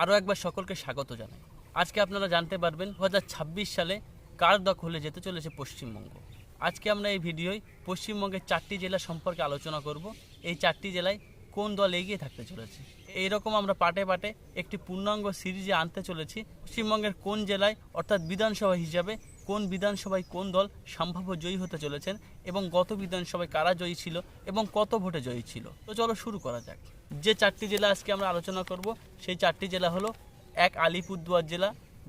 আরও একবার সকলকে স্বাগত জানাই। আজকে আপনারা জানতে পারবেন দু হাজার ছাব্বিশ সালে কার দখলে যেতে চলেছে পশ্চিমবঙ্গ। আজকে আমরা এই ভিডিওয় পশ্চিমবঙ্গের চারটি জেলা সম্পর্কে আলোচনা করব। এই চারটি জেলায় কোন দল এগিয়ে থাকতে চলেছে? এইরকম আমরা পাটে পাটে একটি পূর্ণাঙ্গ সিরিজে আনতে চলেছি। পশ্চিমবঙ্গের কোন জেলায়, অর্থাৎ বিধানসভা হিসাবে কোন বিধানসভায় কোন দল সম্ভাব্য জয়ী হতে চলেছেন এবং গত বিধানসভায় কারা জয়ী ছিল এবং কত ভোটে জয়ী ছিল? তো চলো শুরু করা যাক। যে চারটি জেলা আজকে আমরা আলোচনা করব, সেই চারটি জেলা হলো এক আলিপুরদুয়ার জেলা,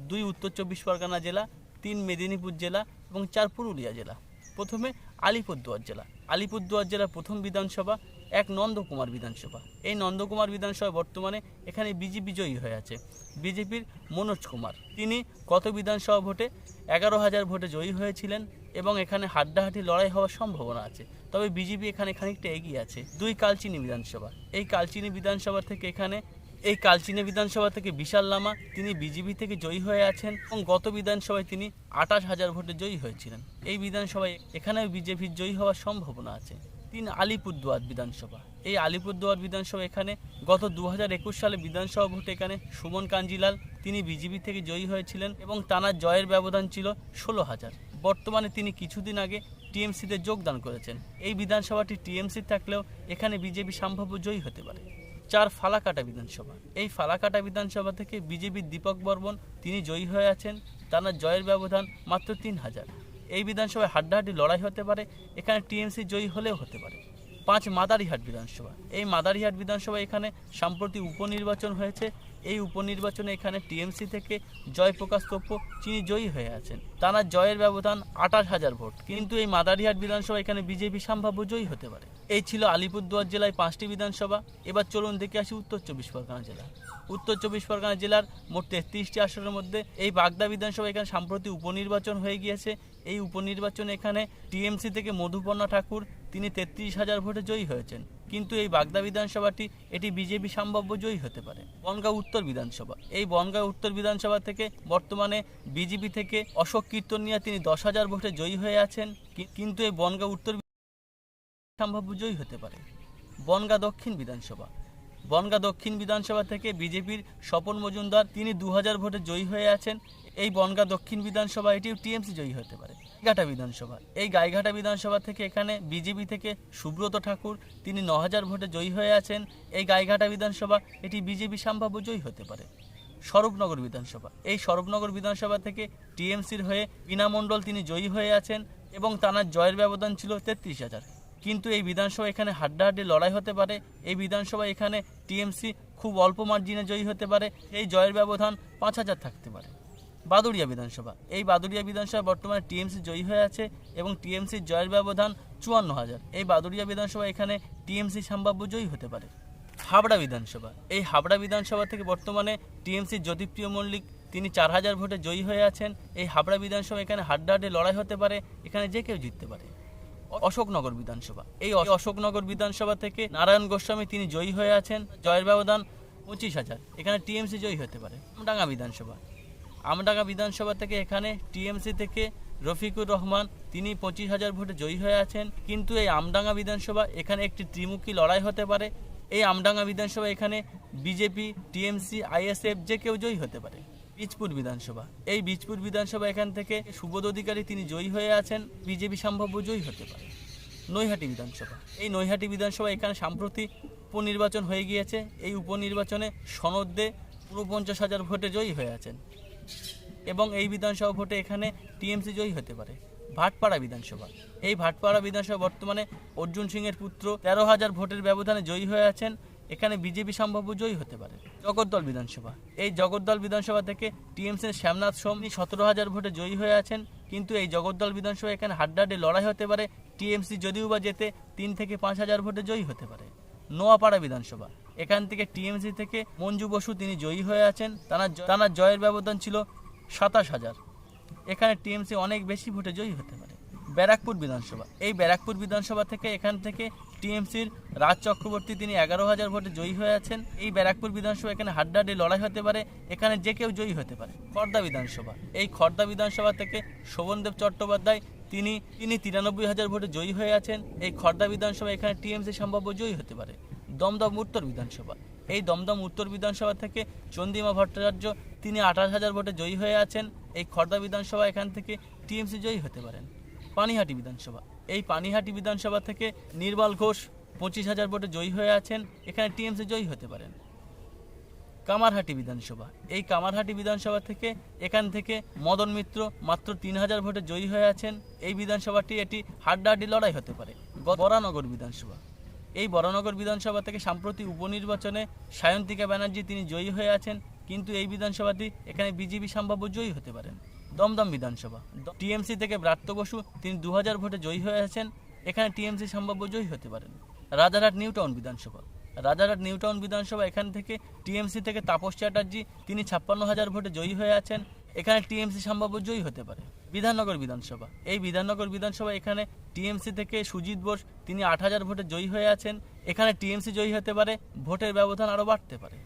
দুই উত্তর চব্বিশ পরগনা জেলা, তিন মেদিনীপুর জেলা এবং চার পুরুলিয়া জেলা। প্রথমে আলিপুরদুয়ার জেলা। আলিপুরদুয়ার জেলার প্রথম বিধানসভা এক নন্দকুমার বিধানসভা। এই নন্দকুমার বিধানসভা বর্তমানে এখানে বিজেপি জয়ী হয়ে আছে। বিজেপির মনোজ কুমার। তিনি গত বিধানসভা ভোটে এগারো হাজার ভোটে জয়ী হয়েছিলেন এবং এখানে হাড্ডাহাড্ডি লড়াই হওয়ার সম্ভাবনা আছে। তবে বিজেপি এখানে খানিকটা এগিয়ে আছে। দুই কালচিনি বিধানসভা। এই কালচিনি বিধানসভা থেকে এখানে, এই কালচিনি বিধানসভা থেকে বিশাল লামা তিনি বিজেপি থেকে জয়ী হয়ে আছেন এবং গত বিধানসভায় তিনি আঠাশ হাজার ভোটে জয়ী হয়েছিলেন। এই বিধানসভায় এখানেও বিজেপির জয়ী হওয়ার সম্ভাবনা আছে। তিন আলিপুরদুয়ার বিধানসভা। এই আলিপুরদুয়ার বিধানসভা এখানে গত দু হাজার একুশ সালে বিধানসভা ভোটে এখানে সুমন কাঞ্জিলাল, তিনি বিজেপি থেকে জয়ী হয়েছিলেন এবং তানার জয়ের ব্যবধান ছিল ষোলো হাজার। বর্তমানে তিনি কিছুদিন আগে টিএমসিতে যোগদান করেছেন। এই বিধানসভাটি টিএমসি থাকলেও এখানে বিজেপি সম্ভাব্য জয়ী হতে পারে। চার ফালাকাটা বিধানসভা। এই ফালাকাটা বিধানসভা থেকে বিজেপির দীপক বর্মন, তিনি জয়ী হয়ে আছেন। তার জয়ের ব্যবধান মাত্র তিন হাজার। এই বিধানসভায় হাড্ডাহাড্ডি লড়াই হতে পারে, এখানে টিএমসি জয়ী হলেও হতে পারে। পাঁচ মাদারিহাট বিধানসভা। এই মাদারিহাট বিধানসভা এখানে সম্প্রতি উপনির্বাচন হয়েছে। এই উপনির্বাচনে এখানে টিএমসি থেকে জয়প্রকাশ তোপ্প তিনি জয়ী হয়ে আছেন। তার জয়ের ব্যবধান আঠাশ হাজার ভোট। কিন্তু এই মাদারিহাট বিধানসভা এখানে বিজেপি সম্ভাব্য জয়ী হতে পারে। এই ছিল আলিপুরদুয়ার জেলায় পাঁচটি বিধানসভা। এবার চলুন দেখে আসি উত্তর চব্বিশ পরগনা জেলা উত্তর চব্বিশ পরগনা জেলার মোট তেত্রিশটি আসনের মধ্যে এই বাগদা বিধানসভা এখানে সাম্প্রতিক উপনির্বাচন হয়ে গিয়েছে। এই উপনির্বাচনে এখানে টিএমসি থেকে মধুপর্ণা ঠাকুর, তিনি তেত্রিশ হাজার ভোটে জয়ী হয়েছেন। কিন্তু এই বাগদা বিধানসভাটি, এটি বিজেপি সম্ভাব্য জয়ী হতে পারে। বনগাঁ উত্তর বিধানসভা। এই বনগাঁ উত্তর বিধানসভা থেকে বর্তমানে বিজেপি থেকে অশোক কীর্তনিয়া তিনি দশ হাজার ভোটে জয়ী হয়ে আছেন। কিন্তু এই বনগাঁ উত্তর সম্ভাব্য জয়ী হতে পারে। বনগাঁ দক্ষিণ বিধানসভা। বনগাঁ দক্ষিণ বিধানসভা থেকে বিজেপির স্বপন মজুমদার, তিনি দু হাজার ভোটে জয়ী হয়ে আছেন। এই বনগাঁ দক্ষিণ বিধানসভা, এটিও টিএমসি জয়ী হতে পারে। গাইঘাটা বিধানসভা। এই গাইঘাটা বিধানসভা থেকে এখানে বিজেপি থেকে সুব্রত ঠাকুর, তিনি ন হাজার ভোটে জয়ী হয়ে আছেন। এই গাইঘাটা বিধানসভা, এটি বিজেপি সম্ভাব্য জয়ী হতে পারে। স্বরূপনগর বিধানসভা। এই স্বরূপনগর বিধানসভা থেকে টিএমসির হয়ে বিনা মণ্ডল তিনি জয়ী হয়ে আছেন এবং তার জয়ের ব্যবধান ছিল তেত্রিশ হাজার। কিন্তু এই বিধানসভা এখানে হাড্ডাহাড্ডি লড়াই হতে পারে। এই বিধানসভা এখানে টিএমসি খুব অল্প মার্জিনে জয়ী হতে পারে। এই জয়ের ব্যবধান পাঁচ হাজার থাকতে পারে। বাদুড়িয়া বিধানসভা। এই বাদুড়িয়া বিধানসভা বর্তমানে টিএমসি জয়ী হয়ে আছে এবং টিএমসির জয়ের ব্যবধান চুয়ান্ন হাজার। এই বাদুড়িয়া বিধানসভা এখানে টিএমসি সম্ভাব্য জয়ী হতে পারে। হাবড়া বিধানসভা। এই হাবড়া বিধানসভা থেকে বর্তমানে টিএমসির জ্যোতিপ্রিয় মল্লিক, তিনি চার হাজার ভোটে জয়ী হয়ে আছেন। এই হাবড়া বিধানসভা এখানে হাড্ডাহাড্ডি লড়াই হতে পারে, এখানে যে কেউ জিততে পারে। অশোকনগর বিধানসভা। এই অশোকনগর বিধানসভা থেকে নারায়ণ গোস্বামী, তিনি জয়ী হয়ে আছেন। জয়ের ব্যবধান পঁচিশ হাজার। এখানে টিএমসি জয়ী হতে পারে। ডাঙ্গা বিধানসভা। আমডাঙ্গা বিধানসভা থেকে এখানে টিএমসি থেকে রফিকুর রহমান, তিনি পঁচিশ হাজার ভোটে জয়ী হয়ে আছেন। কিন্তু এই আমডাঙ্গা বিধানসভা এখানে একটি ত্রিমুখী লড়াই হতে পারে। এই আমডাঙ্গা বিধানসভা এখানে বিজেপি, টিএমসি, আইএসএফ যে কেউ জয়ী হতে পারে। বীজপুর বিধানসভা। এই বীজপুর বিধানসভা এখান থেকে সুবোধ অধিকারী তিনি জয়ী হয়ে আছেন। বিজেপি সম্ভাব্য জয়ী হতে পারে। নৈহাটি বিধানসভা। এই নৈহাটি বিধানসভা এখানে সাম্প্রতি উপনির্বাচন হয়ে গিয়েছে। এই উপনির্বাচনে সনদ ঊনপঞ্চাশ হাজার ভোটে জয়ী হয়ে আছেন। এবং এই বিধানসভা ভোটে এখানে টিএমসি জয়ী হতে পারে। ভাটপাড়া বিধানসভা। এই ভাটপাড়া বিধানসভা বর্তমানে অর্জুন সিংয়ের পুত্র তেরো হাজার ভোটের ব্যবধানে জয়ী হয়ে আছেন। এখানে বিজেপি সম্ভাব্য জয়ী হতে পারে। জগদ্দল বিধানসভা। এই জগদ্দল বিধানসভা থেকে টিএমসির শ্যামনাথ সোম সতেরো হাজার ভোটে জয়ী হয়ে আছেন। কিন্তু এই জগদ্দল বিধানসভা এখানে হাড্ডাহাড্ডি লড়াই হতে পারে। টিএমসি যদিও বা যেতে তিন থেকে পাঁচ হাজার ভোটে জয়ী হতে পারে। নোয়াপাড়া বিধানসভা। এখান থেকে টিএমসি থেকে মঞ্জু বসু তিনি জয়ী হয়ে আছেন। তার তার জয়ের ব্যবধান ছিল সাতাশ হাজার। এখানে টিএমসি অনেক বেশি ভোটে জয়ী হতে পারে। ব্যারাকপুর বিধানসভা। এই ব্যারাকপুর বিধানসভা থেকে এখান থেকে টিএমসির রাজ চক্রবর্তী তিনি এগারো হাজার ভোটে জয়ী হয়ে আছেন। এই ব্যারাকপুর বিধানসভা এখানে হাড্ডাহাড্ডি লড়াই হতে পারে। এখানে যে কেউ জয়ী হতে পারে। খর্দা বিধানসভা। এই খর্দা বিধানসভা থেকে শোভনদেব চট্টোপাধ্যায় তিনি তিনি তিরানব্বই হাজার ভোটে জয়ী হয়ে আছেন। এই খর্দা বিধানসভা এখানে টিএমসি সম্ভাব্য জয়ী হতে পারে। দমদম উত্তর বিধানসভা। এই দমদম উত্তর বিধানসভা থেকে চন্দিমা ভট্টাচার্য, তিনি আঠাশ হাজার ভোটে জয়ী হয়ে আছেন। এই খড়দা বিধানসভা এখান থেকে টিএমসি জয়ী হতে পারেন। পানিহাটি বিধানসভা। এই পানিহাটি বিধানসভা থেকে নির্মল ঘোষ পঁচিশ হাজার ভোটে জয়ী হয়ে আছেন। এখানে টিএমসি জয়ী হতে পারেন। কামারহাটি বিধানসভা। এই কামারহাটি বিধানসভা থেকে এখান থেকে মদন মিত্র মাত্র তিন হাজার ভোটে জয়ী হয়ে আছেন। এই বিধানসভাটি এটি হাড্ডাহাড্ডি লড়াই হতে পারে। বরানগর বিধানসভা। এই বরানগর বিধানসভা থেকে সাম্প্রতিক উপনির্বাচনে সায়ন্তিকা ব্যানার্জি তিনি জয়ী হয়ে আছেন, কিন্তু এই বিধানসভাটি এখানে বিজেপি সম্ভাব্য জয়ী হতে পারেন। দমদম বিধানসভা। টিএমসি থেকে ব্রাত্য বসু তিনি দু হাজার ভোটে জয়ী হয়ে আছেন, এখানে টিএমসি সম্ভাব্য জয়ী হতে পারেন। রাজারহাট নিউ টাউন বিধানসভা। রাজারহাট নিউ টাউন বিধানসভা এখান থেকে টিএমসি থেকে তাপস চ্যাটার্জি তিনি ছাপ্পান্ন হাজার ভোটে জয়ী হয়ে আছেন, এখানে টিএমসি সম্ভাব্য জয়ী হতে পারে। বিধাননগর বিধানসভা। এই বিধাননগর বিধানসভা এখানে টিএমসি থেকে সুজিত বোস, তিনি আট হাজার ভোটে জয়ী হয়ে আছেন। এখানে টিএমসি জয়ী হতে পারে, ভোটের ব্যবধান আরও বাড়তে পারে।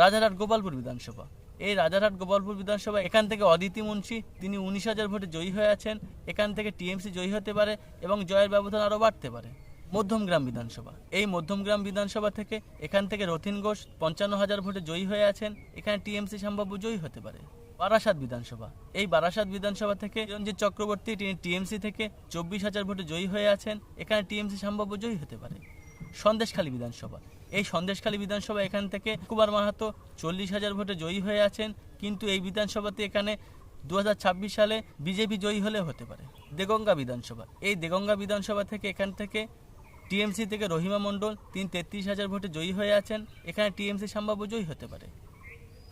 রাজারহাট গোপালপুর বিধানসভা। এই রাজারহাট গোপালপুর বিধানসভা এখান থেকে অদিতি মুন্সি, তিনি উনিশ হাজার ভোটে জয়ী হয়ে আছেন। এখান থেকে টিএমসি জয়ী হতে পারে এবং জয়ের ব্যবধান আরও বাড়তে পারে। মধ্যমগ্রাম বিধানসভা। এই মধ্যমগ্রাম বিধানসভা থেকে এখান থেকে রথিন ঘোষ পঞ্চান্ন হাজার ভোটে জয়ী হয়ে আছেন। এখানে টিএমসি সম্ভাব্য জয়ী হতে পারে। বারাসাত বিধানসভা। এই বারাসাত বিধানসভা থেকে রঞ্জিত চক্রবর্তী, তিনি টিএমসি থেকে চব্বিশ হাজার ভোটে জয়ী হয়ে আছেন। এখানে টিএমসি সম্ভাব্য জয়ী হতে পারে। সন্দেশখালী বিধানসভা। এই সন্দেশখালী বিধানসভা এখান থেকে কুমার মাহাতো চল্লিশ হাজার ভোটে জয়ী হয়ে আছেন, কিন্তু এই বিধানসভাতে এখানে দু হাজার ছাব্বিশ সালে বিজেপি জয়ী হলেও হতে পারে। দেগঙ্গা বিধানসভা। এই দেগঙ্গা বিধানসভা থেকে এখান থেকে টিএমসি থেকে রহিমা মণ্ডল, তিনি তেত্রিশ হাজার ভোটে জয়ী হয়ে আছেন। এখানে টিএমসি সম্ভাব্য জয়ী হতে পারে।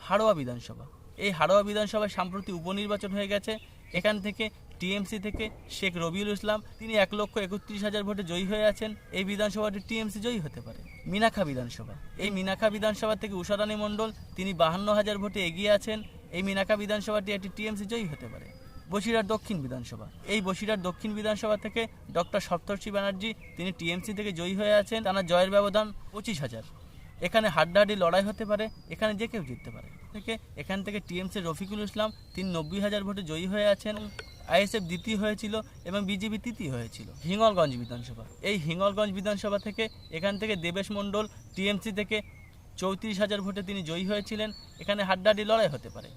হাড়োয়া বিধানসভা। এই হাড়োয়া বিধানসভায় সাম্প্রতি উপনির্বাচন হয়ে গেছে। এখান থেকে টিএমসি থেকে শেখ রবিউল ইসলাম, তিনি এক লক্ষ একত্রিশ হাজার ভোটে জয়ী হয়ে আছেন। এই বিধানসভাটি টিএমসি জয়ী হতে পারে। মিনাখা বিধানসভা। এই মিনাখা বিধানসভা থেকে উষারানী মণ্ডল, তিনি বাহান্ন হাজার ভোটে এগিয়ে আছেন। এই মিনাখা বিধানসভাটি একটি টিএমসি জয়ী হতে পারে। বসিরহাট দক্ষিণ বিধানসভা। এই বসিরহাট দক্ষিণ বিধানসভা থেকে ডক্টর সপ্তর্ষি ব্যানার্জি, তিনি টিএমসি থেকে জয়ী হয়ে আছেন। তার জয়ের ব্যবধান পঁচিশ হাজার। এখানে হাড্ডাহাড্ডি লড়াই হতে পারে। এখানে যে কেউ জিততে পারে। থেকে এখান থেকে টিএমসি রফিকুল ইসলাম, তিনি নব্বই হাজার ভোটে জয়ী হয়ে আছেন। আইএসএফ দ্বিতীয় হয়েছিল এবং বিজেপি তৃতীয় হয়েছিল। হিঙ্গলগঞ্জ বিধানসভা। এই হিঙ্গলগঞ্জ বিধানসভা থেকে এখান থেকে দেবেশ মণ্ডল, টিএমসি থেকে চৌত্রিশ হাজার ভোটে তিনি জয়ী হয়েছিলেন। এখানে হাড্ডাহাড্ডি লড়াই হতে পারে।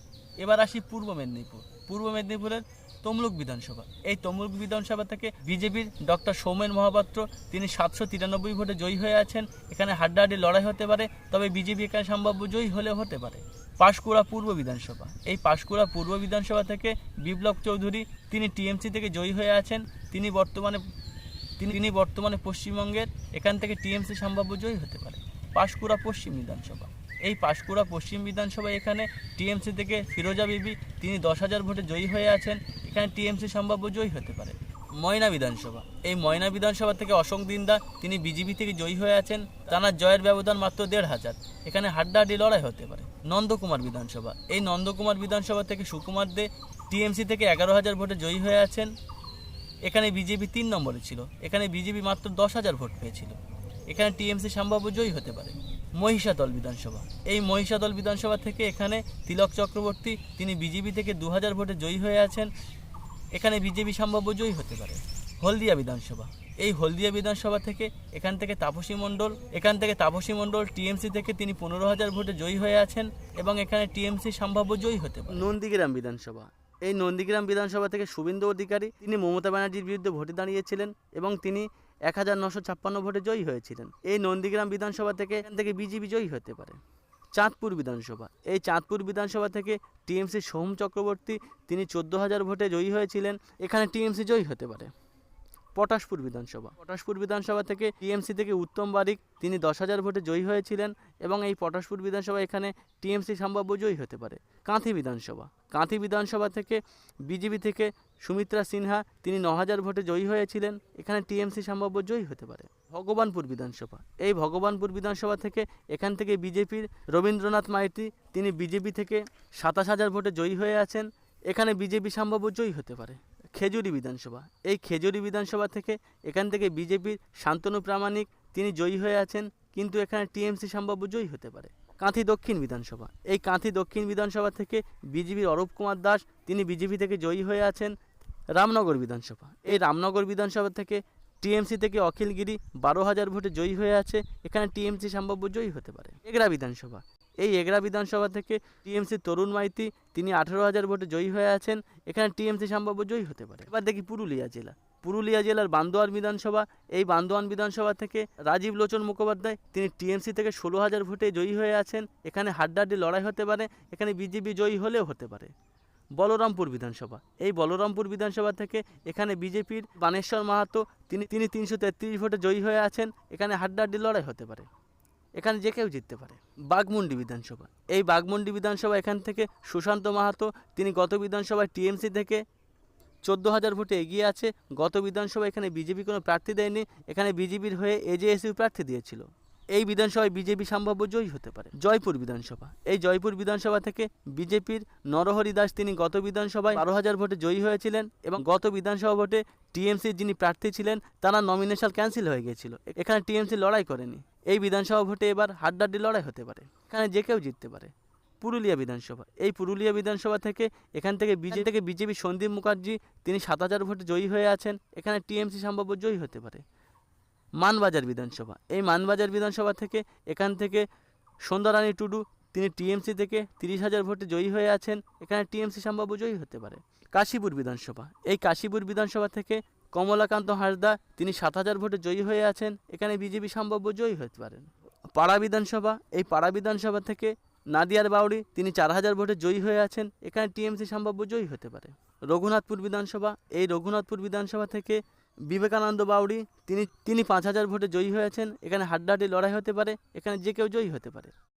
এবার আসি পূর্ব মেদিনীপুর। পূর্ব মেদিনীপুরের তমলুক বিধানসভা। এই তমলুক বিধানসভা থেকে বিজেপির ডক্টর সৌমেন মহাপাত্র, তিনি সাতশো তিরানব্বই ভোটে জয়ী হয়ে আছেন। এখানে হাড্ডাহাড্ডি লড়াই হতে পারে, তবে বিজেপি এখানে সম্ভাব্য জয়ী হলেও হতে পারে। পাঁশকুড়া পূর্ব বিধানসভা। এই পাঁশকুড়া পূর্ব বিধানসভা থেকে বিপ্লব চৌধুরী, তিনি টিএমসি থেকে জয়ী হয়ে আছেন, তিনি বর্তমানে, তিনি তিনি বর্তমানে পশ্চিমবঙ্গের, এখান থেকে টিএমসি সম্ভাব্য জয়ী হতে পারে। পাঁশকুড়া পশ্চিম বিধানসভা। এই পাঁশকুড়া পশ্চিম বিধানসভা এখানে টিএমসি থেকে ফিরোজা বিবি, তিনি দশ হাজার ভোটে জয়ী হয়ে আছেন, এখানে টিএমসি সম্ভাব্য জয়ী হতে পারে। ময়না বিধানসভা। এই ময়না বিধানসভা থেকে অশোক দিন্দা, তিনি বিজেপি থেকে জয়ী হয়ে আছেন, তার জয়ের ব্যবধান মাত্র দেড় হাজার। এখানে হাড্ডাহাড্ডি লড়াই হতে পারে। নন্দকুমার বিধানসভা। এই নন্দকুমার বিধানসভা থেকে সুকুমার দে টিএমসি থেকে এগারো হাজার ভোটে জয়ী হয়ে আছেন। এখানে বিজেপি তিন নম্বরে ছিল। এখানে বিজেপি মাত্র দশ হাজার ভোট পেয়েছিল। এখানে টিএমসি সম্ভাব্য জয়ী হতে পারে। মহিষাদল বিধানসভা। এই মহিষাদল বিধানসভা থেকে এখানে তিলক চক্রবর্তী, তিনি বিজেপি থেকে দু হাজার ভোটে জয়ী হয়ে আছেন। এখানে বিজেপি সম্ভাব্য জয়ী হতে পারে। হলদিয়া বিধানসভা। এই হলদিয়া বিধানসভা থেকে এখান থেকে তাপসী মণ্ডল, এখান থেকে তাপসী মণ্ডল টিএমসি থেকে তিনি পনেরো হাজার ভোটে জয়ী হয়ে আছেন এবং এখানে টিএমসি সম্ভাব্য জয়ী হতে পারে। নন্দীগ্রাম বিধানসভা। এই নন্দীগ্রাম বিধানসভা থেকে শুভেন্দু অধিকারী, তিনি মমতা ব্যানার্জির বিরুদ্ধে ভোটে দাঁড়িয়েছিলেন এবং তিনি এক হাজার নশো ছাপ্পান্ন ভোটে জয়ী হয়েছিলেন। এই নন্দীগ্রাম বিধানসভা থেকে এখান থেকে বিজেপি জয়ী হতে পারে। চাঁদপুর বিধানসভা। এই চাঁদপুর বিধানসভা থেকে টিএমসি সোহম চক্রবর্তী, তিনি চোদ্দ হাজার ভোটে জয়ী হয়েছিলেন। এখানে টিএমসি জয়ী হতে পারে। পটাশপুর বিধানসভা। পটাশপুর বিধানসভা থেকে টিএমসি থেকে উত্তম বারিক, তিনি দশ হাজার ভোটে জয়ী হয়েছিলেন এবং এই পটাশপুর বিধানসভা এখানে টিএমসি সম্ভাব্য জয়ী হতে পারে। কাঁথি বিধানসভা। কাঁথি বিধানসভা থেকে বিজেপি থেকে সুমিত্রা সিনহা, তিনি ন হাজার ভোটে জয়ী হয়েছিলেন, এখানে টিএমসি সম্ভাব্য জয়ী হতে পারে। ভগবানপুর বিধানসভা। এই ভগবানপুর বিধানসভা থেকে এখান থেকে বিজেপির রবীন্দ্রনাথ মাইতি, তিনি বিজেপি থেকে সাতাশ হাজার ভোটে জয়ী হয়ে আছেন, এখানে বিজেপি সম্ভাব্য জয়ী হতে পারে। খেজুরি বিধানসভা। এই খেজুরি বিধানসভা থেকে এখান থেকে বিজেপির শান্তনু প্রামাণিক তিনি জয়ী হয়ে আছেন, কিন্তু এখানে টিএমসি সম্ভাব্য জয়ী হতে পারে। কাঁথি দক্ষিণ বিধানসভা। এই কাঁথি দক্ষিণ বিধানসভা থেকে বিজেপির অরূপ কুমার দাস তিনি বিজেপি থেকে জয়ী হয়ে আছেন রামনগর বিধানসভা। এই রামনগর বিধানসভা থেকে টিএমসি থেকে অখিলগিরি বারো হাজার ভোটে জয়ী হয়ে আছে, এখানে টিএমসি সম্ভাব্য জয়ী হতে পারে। এগরা বিধানসভা। এই এগরা বিধানসভা থেকে টিএমসি তরুণ মাইতি, তিনি আঠেরো হাজার ভোটে জয়ী হয়ে আছেন। এখানে টিএমসি সম্ভাব্য জয়ী হতে পারে। এবার দেখি পুরুলিয়া জেলা। পুরুলিয়া জেলার বান্দোয়ান বিধানসভা। এই বান্দোয়ান বিধানসভা থেকে রাজীব লোচন মুখোপাধ্যায়, তিনি টিএমসি থেকে ষোলো হাজার ভোটে জয়ী হয়ে আছেন। এখানে হাড্ডাহাড্ডি লড়াই হতে পারে, এখানে বিজেপি জয়ী হলেও হতে পারে। বলরামপুর বিধানসভা। এই বলরামপুর বিধানসভা থেকে এখানে বিজেপির বানেশ্বর মাহাতো, তিনি তিনি তিনশো তেত্রিশ ভোটে জয়ী হয়ে আছেন। এখানে হাড্ডাহাড্ডি লড়াই হতে পারে। এখানে যে কেউ জিততে পারে। বাগমুন্ডি বিধানসভা। এই বাগমুন্ডি বিধানসভা এখান থেকে সুশান্ত মাহাতো, তিনি গত বিধানসভায় টিএমসি থেকে চোদ্দ হাজার ভোটে এগিয়ে আছে। গত বিধানসভা এখানে বিজেপি কোনো প্রার্থী দেয়নি। এখানে বিজেপির হয়ে এজেএসইউ প্রার্থী দিয়েছিল। এই বিধানসভায় বিজেপি সম্ভাব্য জয়ী হতে পারে। জয়পুর বিধানসভা। এই জয়পুর বিধানসভা থেকে বিজেপির নরহরি দাস তিনি গত বিধানসভায় বারো হাজার ভোটে জয়ী হয়েছিলেন এবং গত বিধানসভা ভোটে টিএমসির যিনি প্রার্থী ছিলেন তারা নমিনেশন ক্যান্সেল হয়ে গিয়েছিল। এখানে টিএমসি লড়াই করেনি। এই বিধানসভা ভোটে এবার হাড্ডাড্ডি লড়াই হতে পারে। এখানে যে কেউ জিততে পারে। পুরুলিয়া বিধানসভা। এই পুরুলিয়া বিধানসভা থেকে, এখান থেকে বিজেপি থেকে বিজেপি সন্দীপ মুখার্জি, তিনি সাত হাজার ভোটে জয়ী হয়ে আছেন। এখানে টিএমসি সম্ভাব্য জয়ী হতে পারে। মানবাজার বিধানসভা। এই মানবাজার বিধানসভা থেকে এখান থেকে সন্ধ্যারানী টুডু, তিনি টিএমসি থেকে তিরিশ হাজার ভোটে জয়ী হয়ে আছেন। এখানে টিএমসি সম্ভাব্য জয়ী হতে পারে। কাশীপুর বিধানসভা। এই কাশীপুর বিধানসভা থেকে কমলাকান্ত হাসদা, তিনি সাত হাজার ভোটে জয়ী হয়ে আছেন। এখানে বিজেপি সম্ভাব্য জয়ী হতে পারেন। পাড়া বিধানসভা। এই পাড়া বিধানসভা থেকে নাদিয়ার বাউরি তিনি চার হাজার ভোটে জয়ী হয়ে আছেন। এখানে টিএমসি সম্ভাব্য জয়ী হতে পারে। রঘুনাথপুর বিধানসভা। এই রঘুনাথপুর বিধানসভা থেকে বিবেকানন্দ বাউড়ি, তিনি তিনি পাঁচ হাজার ভোটে জয়ী হয়েছেন। এখানে হাড্ডাহাড্ডি লড়াই হতে পারে, এখানে যে কেউ জয়ী হতে পারে।